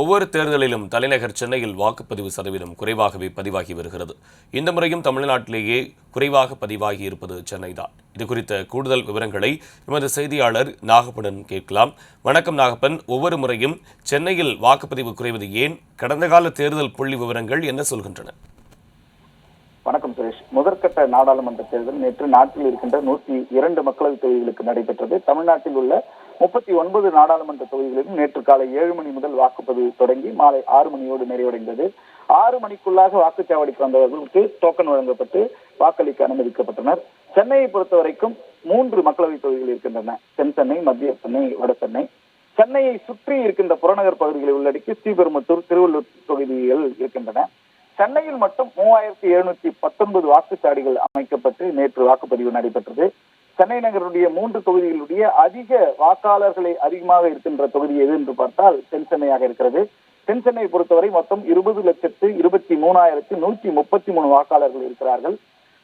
ஒவ்வொரு தேர்தலிலும் தலைநகர் சென்னையில் வாக்குப்பதிவு சதவீதம் குறைவாகவே பதிவாகி வருகிறது. இந்த முறையும் தமிழ்நாட்டிலேயே குறைவாக பதிவாகி இருப்பது சென்னைதான். இது குறித்த கூடுதல் விவரங்களை எமது செய்தியாளர் நாகப்பனன் கேட்கலாம். வணக்கம் நாகப்பன். ஒவ்வொரு முறையும் சென்னையில் வாக்குப்பதிவு குறைவது ஏன்? கடந்த கால தேர்தல் புள்ளி விவரங்கள் என்ன சொல்கின்றன? முதற்கட்ட நாடாளுமன்ற தேர்தல் நேற்று நாட்டில் இருக்கின்ற நூற்றி இரண்டு மக்களவைத் தொகுதிகளுக்கு நடைபெற்றது. தமிழ்நாட்டில் உள்ள முப்பத்தி ஒன்பது நாடாளுமன்ற தொகுதிகளிலும் நேற்று காலை ஏழு மணி முதல் வாக்குப்பதிவு தொடங்கி மாலை ஆறு மணியோடு நிறைவடைந்தது. ஆறு மணிக்குள்ளாக வாக்குச்சாவடிக்கு வந்தவர்களுக்கு டோக்கன் வழங்கப்பட்டு வாக்களிக்க அனுமதிக்கப்பட்டனர். சென்னையை பொறுத்த வரைக்கும் மூன்று மக்களவைத் தொகுதிகள் இருக்கின்றன. தென் சென்னை மத்திய சென்னை வட சென்னை. சென்னையை சுற்றி இருக்கின்ற புறநகர் பகுதிகளை உள்ளடக்கி ஸ்ரீபெரும்புத்தூர் திருவள்ளூர் தொகுதிகள் இருக்கின்றன. சென்னையில் மட்டும் மூவாயிரத்தி எழுநூத்தி பத்தொன்பது வாக்குச்சாடிகள் அமைக்கப்பட்டு நேற்று வாக்குப்பதிவு நடைபெற்றது. சென்னை நகருடைய மூன்று தொகுதிகளுடைய அதிக வாக்காளர்களை அதிகமாக இருக்கின்ற தொகுதி எது என்று பார்த்தால் தென் சென்னையாக இருக்கிறது. தென் சென்னையை பொறுத்தவரை மொத்தம் இருபது லட்சத்து இருபத்தி மூணாயிரத்து நூற்றி முப்பத்தி மூணு வாக்காளர்கள் இருக்கிறார்கள்.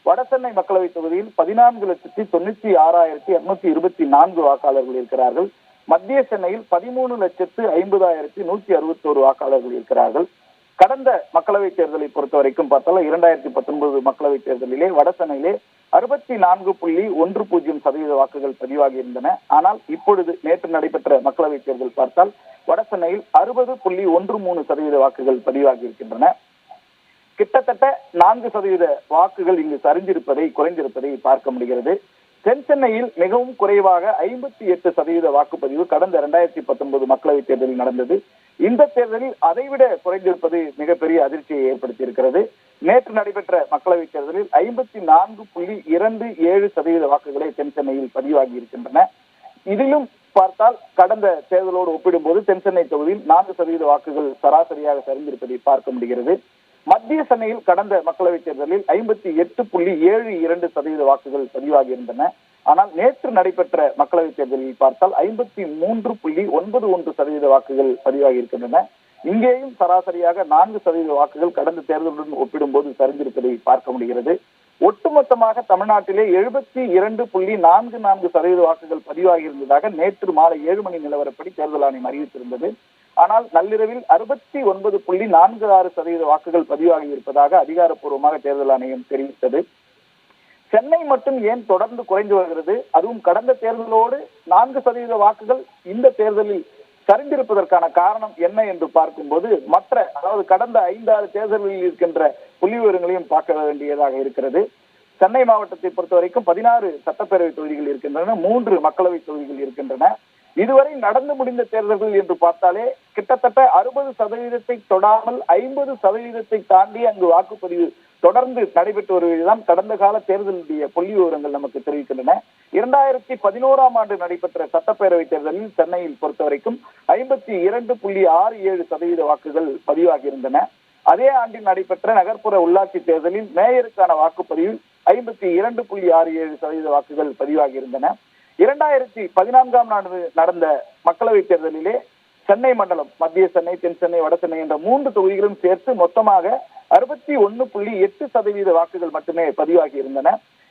வட சென்னை மக்களவைத் தொகுதியில் பதினான்கு லட்சத்தி தொண்ணூத்தி ஆறாயிரத்தி இருநூத்தி இருபத்தி நான்கு வாக்காளர்கள் இருக்கிறார்கள். மத்திய சென்னையில் பதிமூணு லட்சத்து ஐம்பதாயிரத்தி நூத்தி அறுபத்தோரு வாக்காளர்கள் இருக்கிறார்கள். கடந்த மக்களவைத் தேர்தலை பொறுத்த வரைக்கும் பார்த்தால இரண்டாயிரத்தி பத்தொன்பது மக்களவைத் தேர்தலிலே வட சென்னையிலே அறுபத்தி நான்கு புள்ளி ஒன்று பூஜ்ஜியம் சதவீத வாக்குகள் பதிவாகி இருந்தன. ஆனால் இப்பொழுது நேற்று நடைபெற்ற மக்களவைத் தேர்தல் பார்த்தால் வட சென்னையில் அறுபது புள்ளி ஒன்று மூணு சதவீத வாக்குகள் பதிவாகி இருக்கின்றன. கிட்டத்தட்ட நான்கு சதவீத வாக்குகள் இங்கு சரிந்திருப்பதை குறைந்திருப்பதை பார்க்க முடிகிறது. தென் சென்னையில் மிகவும் குறைவாக ஐம்பத்தி எட்டு சதவீத வாக்குப்பதிவு கடந்த இரண்டாயிரத்தி பத்தொன்பது மக்களவைத் தேர்தலில் நடந்தது. இந்த தேர்தலில் அதைவிட குறைந்திருப்பது மிகப்பெரிய அதிர்ச்சியை ஏற்படுத்தி இருக்கிறது நேற்று நடைபெற்ற மக்களவைத் தேர்தலில் ஐம்பத்தி நான்கு புள்ளி இரண்டு ஏழு சதவீத வாக்குகளை தென் சென்னையில் பதிவாகி இருக்கின்றன. இதிலும் பார்த்தால் கடந்த தேர்தலோடு ஒப்பிடும்போது தென் சென்னை தொகுதியில் நான்கு சதவீத வாக்குகள் சராசரியாக சரிந்திருப்பதை பார்க்க முடிகிறது. மத்திய சென்னையில் கடந்த மக்களவைத் தேர்தலில் ஐம்பத்தி எட்டு புள்ளி ஏழு இரண்டு சதவீத வாக்குகள் பதிவாகி இருந்தன ஆனால் நேற்று நடைபெற்ற மக்களவைத் தேர்தலில் பார்த்தால் ஐம்பத்தி மூன்று புள்ளி ஒன்பது ஒன்று சதவீத வாக்குகள் பதிவாகி இருக்கின்றன. இங்கேயும் சராசரியாக நான்கு சதவீத வாக்குகள் கடந்த தேர்தலுடன் ஒப்பிடும்போது சரிந்திருப்பதை பார்க்க முடிகிறது. ஒட்டுமொத்தமாக தமிழ்நாட்டிலே எழுபத்தி இரண்டு புள்ளி நான்கு நான்கு சதவீத வாக்குகள் பதிவாகி இருந்ததாக நேற்று மாலை ஏழு மணி நிலவரப்படி தேர்தல் ஆணையம் அறிவித்திருந்தது. ஆனால் நள்ளிரவில் அறுபத்தி ஒன்பது புள்ளி நான்கு ஆறு சதவீத வாக்குகள் பதிவாகி இருப்பதாக அதிகாரப்பூர்வமாக தேர்தல் ஆணையம் தெரிவித்தது. சென்னை மட்டும் ஏன் தொடர்ந்து குறைந்து வருகிறது? அதுவும் கடந்த தேர்தலோடு நான்கு சதவீத வாக்குகள் இந்த தேர்தலில் சரிந்திருப்பதற்கான காரணம் என்ன என்று பார்க்கும்போது மற்ற அதாவது கடந்த ஐந்தாறு தேர்தல்களில் இருக்கின்ற புள்ளி விவரங்களையும் பார்க்க வேண்டியதாக இருக்கிறது. சென்னை மாவட்டத்தை பொறுத்த வரைக்கும் பதினாறு சட்டப்பேரவை தொகுதிகள் இருக்கின்றன மூன்று மக்களவை தொகுதிகள் இருக்கின்றன. இதுவரை நடந்து முடிந்த தேர்தல்கள் என்று பார்த்தாலே கிட்டத்தட்ட அறுபது சதவீதத்தை தொடாமல் ஐம்பது சதவீதத்தை தாண்டி அங்கு வாக்குப்பதிவு தொடர்ந்து நடைபெற்று வருவதுதான் கடந்த கால தேர்தலுடைய புள்ளி விவரங்கள் நமக்கு தெரிவிக்கின்றன. இரண்டாயிரத்தி பதினோராம் ஆண்டு நடைபெற்ற சட்டப்பேரவை தேர்தலில் சென்னையில் பொறுத்தவரைக்கும் ஐம்பத்தி இரண்டு புள்ளி ஆறு ஏழு சதவீத வாக்குகள் பதிவாகியிருந்தன. அதே ஆண்டில் நடைபெற்ற நகர்ப்புற உள்ளாட்சி தேர்தலில் மேயருக்கான வாக்குப்பதிவில் ஐம்பத்தி இரண்டு புள்ளி ஆறு ஏழு சதவீத வாக்குகள் பதிவாகியிருந்தன. இரண்டாயிரத்தி பதினான்காம் ஆண்டு நடந்த மக்களவைத் தேர்தலிலே சென்னை மண்டலம் மத்திய சென்னை தென் சென்னை வட சென்னை என்ற மூன்று தொகுதிகளும் சேர்த்து மொத்தமாக அறுபத்தி ஒன்னு புள்ளி எட்டு சதவீத வாக்குகள் மட்டுமே பதிவாகி இருந்தன.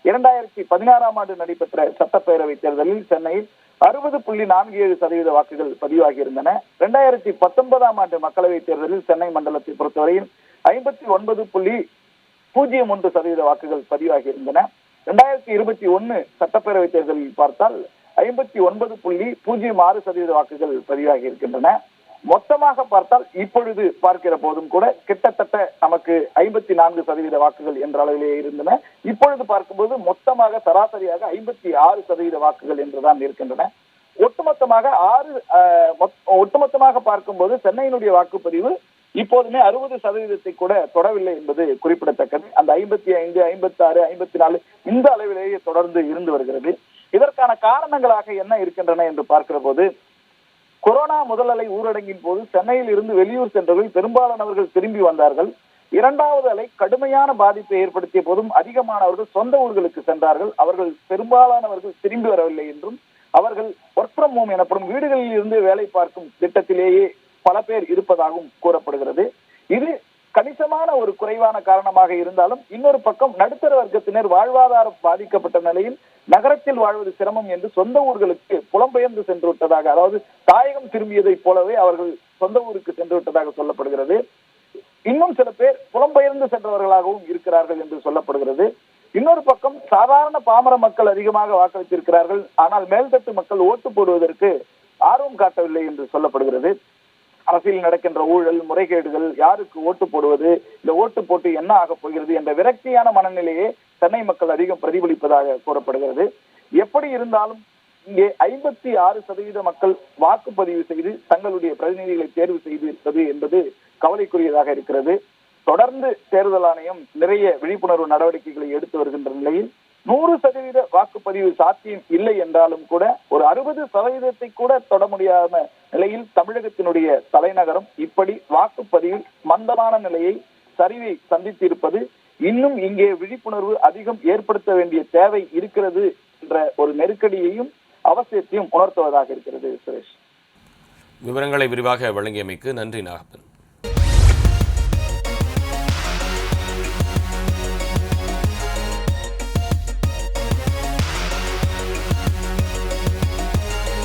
இரண்டாயிரத்தி பதினாறாம் ஆண்டு நடைபெற்ற சட்டப்பேரவை தேர்தலில் சென்னையில் அறுபது புள்ளி நான்கு ஏழு சதவீத வாக்குகள் பதிவாகி இருந்தன. இரண்டாயிரத்தி பத்தொன்பதாம் ஆண்டு மக்களவைத் தேர்தலில் சென்னை மண்டலத்தை பொறுத்தவரையில் ஐம்பத்தி ஒன்பது புள்ளி பூஜ்ஜியம் ஒன்று சதவீத வாக்குகள் பதிவாகி இருந்தன. இரண்டாயிரத்தி இருபத்தி ஒன்னு சட்டப்பேரவை தேர்தலில் பார்த்தால் ஐம்பத்தி ஒன்பது புள்ளி பூஜ்ஜியம் ஆறு சதவீத வாக்குகள் பதிவாகி இருக்கின்றன. மொத்தமாக பார்த்தால் இப்பொழுது பார்க்கிற போதும் கூட கிட்டத்தட்ட நமக்கு ஐம்பத்தி நான்கு சதவீத வாக்குகள் என்ற அளவிலே இருந்தன. இப்பொழுது பார்க்கும்போது மொத்தமாக சராசரியாக ஐம்பத்தி ஆறு சதவீத வாக்குகள் என்றுதான் இருக்கின்றன. ஒட்டுமொத்தமாக ஆறு ஒட்டுமொத்தமாக பார்க்கும்போது சென்னையினுடைய வாக்குப்பதிவு இப்போதுமே அறுபது சதவீதத்தை கூட தொடவில்லை என்பது குறிப்பிடத்தக்கது. அந்த ஐம்பத்தி ஐந்து ஐம்பத்தி ஆறு ஐம்பத்தி நாலு இந்த அளவிலேயே தொடர்ந்து இருந்து வருகிறது. இதற்கான காரணங்களாக என்ன இருக்கின்றன என்று பார்க்கிற போது கொரோனா முதல் அலை ஊரடங்கின் போது சென்னையில் இருந்து வெளியூர் சென்றவர்கள் பெரும்பாலானவர்கள் திரும்பி வந்தார்கள். இரண்டாவது அலை கடுமையான பாதிப்பை ஏற்படுத்திய போதும் அதிகமானவர்கள் சொந்த ஊர்களுக்கு சென்றார்கள். அவர்கள் பெரும்பாலானவர்கள் திரும்பி வரவில்லை என்றும் அவர்கள் ஒர்க் ஃப்ரம் ஹோம் எனப்படும் வீடுகளில் இருந்து வேலை பார்க்கும் திட்டத்திலேயே பல பேர் இருப்பதாகவும் கூறப்படுகிறது. இது கணிசமான ஒரு குறைவான காரணமாக இருந்தாலும் இன்னொரு பக்கம் நடுத்தர வர்க்கத்தினர் வாழ்வாதாரம் பாதிக்கப்பட்ட நிலையில் நகரத்தில் வாழ்வது சிரமம் என்று சொந்த ஊர்களுக்கு புலம்பெயர்ந்து சென்று விட்டதாக அதாவது தாயகம் திரும்பியதைப் போலவே அவர்கள் சொந்த ஊருக்கு சென்று விட்டதாக சொல்லப்படுகிறது. இன்னும் சில பேர் புலம்பெயர்ந்து சென்றவர்களாகவும் இருக்கிறார்கள் என்று சொல்லப்படுகிறது. இன்னொரு பக்கம் சாதாரண பாமர மக்கள் அதிகமாக வாக்களித்திருக்கிறார்கள். ஆனால் மேல்தட்டு மக்கள் ஓட்டு போடுவதற்கு ஆர்வம் காட்டவில்லை என்று சொல்லப்படுகிறது. அரசியல் நடக்கின்ற ஊழல் முறைகேடுகள் யாருக்கு ஓட்டு போடுவது இந்த ஓட்டு போட்டு என்ன ஆகப் போகிறது என்ற விரக்தியான மனநிலையே சென்னை மக்கள் அதிகம் பிரதிபலிப்பதாக கூறப்படுகிறது. எப்படி இருந்தாலும் இங்கே ஐம்பத்தி ஆறு சதவீத மக்கள் வாக்குப்பதிவு செய்து தங்களுடைய பிரதிநிதிகளை தேர்வு செய்து இருப்பது என்பது கவலைக்குரியதாக இருக்கிறது. தொடர்ந்து தேர்தல் ஆணையம் நிறைய விழிப்புணர்வு நடவடிக்கைகளை எடுத்து வருகின்ற நிலையில் நூறு சதவீத வாக்குப்பதிவு சாத்தியம் இல்லை என்றாலும் கூட ஒரு அறுபது சதவீதத்தை கூட தொட முடியாத நிலையில் தமிழகத்தினுடைய தலைநகரம் இப்படி வாக்குப்பதிவில் மந்தமான நிலையை சரிவை சந்தித்திருப்பது இன்னும் இங்கே விழிப்புணர்வு அதிகம் ஏற்படுத்த வேண்டிய தேவை இருக்கிறது என்ற ஒரு நெருக்கடியையும் அவசியத்தையும் உணர்த்துவதாக இருக்கிறது சுரேஷ். விவரங்களை விரிவாக வழங்கியமைக்கு நன்றி நாகப்பன்